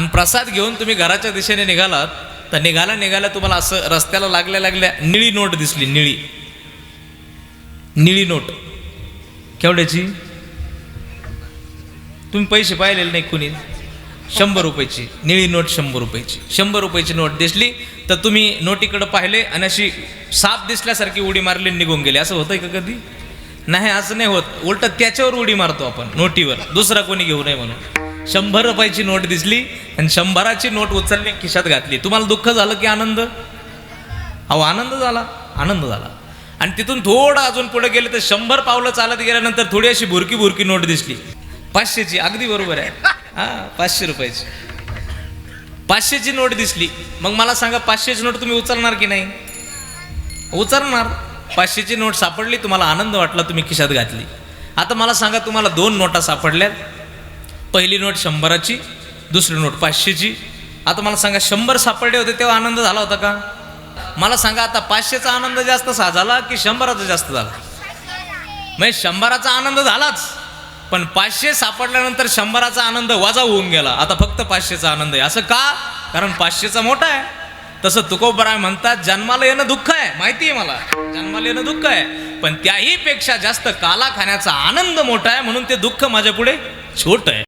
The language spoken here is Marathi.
आणि प्रसाद घेऊन तुम्ही घराच्या दिशेने निघालात तर निघाला निघाला तुम्हाला असं रस्त्याला लागल्या लागल्या निळी नोट दिसली निळी. निळी नोट. केवढ्याची? तुम्ही पैसे पाहिलेले नाही कुणी? शंभर रुपयाची. निळी नोट शंभर रुपयाची. शंभर रुपयाची नोट दिसली तर तुम्ही नोटीकडं पाहिले आणि अशी साप दिसल्यासारखी उडी मारली निघून गेली. असं होतंय का कधी? नाही असं नाही होत. उलट त्याच्यावर उडी मारतो आपण नोटीवर. दुसरा कोणी घेऊ नये म्हणून. शंभर रुपयाची नोट दिसली आणि शंभराची नोट उचलली खिशात घातली. तुम्हाला दुःख झालं की आनंद? अहो आनंद झाला. आनंद झाला. आणि तिथून थोडं अजून पुढे गेले तर शंभर पावलं चालत गेल्यानंतर थोडी अशी भुरकी भुरकी नोट दिसली. पाचशेची अगदी बरोबर आहे. हा पाचशे रुपयाची. पाचशेची नोट दिसली. मग मला सांगा पाचशेची नोट तुम्ही उचलणार की नाही? उचलणार. पाचशेची नोट सापडली तुम्हाला आनंद वाटला तुम्ही खिशात घातली. आता मला सांगा तुम्हाला दोन नोटा सापडल्यात. पहिली नोट शंभराची दुसरी नोट पाचशेची. आता मला सांगा शंभर सापडले होते तेव्हा आनंद झाला होता का? मला सांगा आता पाचशेचा आनंद जास्त सा झाला की शंभराचा जास्त झाला? म्हणजे शंभराचा आनंद झालाच पण पाचशे सापडल्यानंतर शंभराचा आनंद वाजा होऊन गेला. आता फक्त पाचशेचा आनंद आहे. असं का? कारण पाचशेचा मोठा आहे. तसं तुकोबराय म्हणतात जन्माला येणं दुःख आहे. माहिती आहे मला. जन्माला येणं दुःख आहे. पण त्याही पेक्षा जास्त काला खाण्याचा आनंद मोठा आहे म्हणून ते दुःख माझ्या पुढे छोट आहे.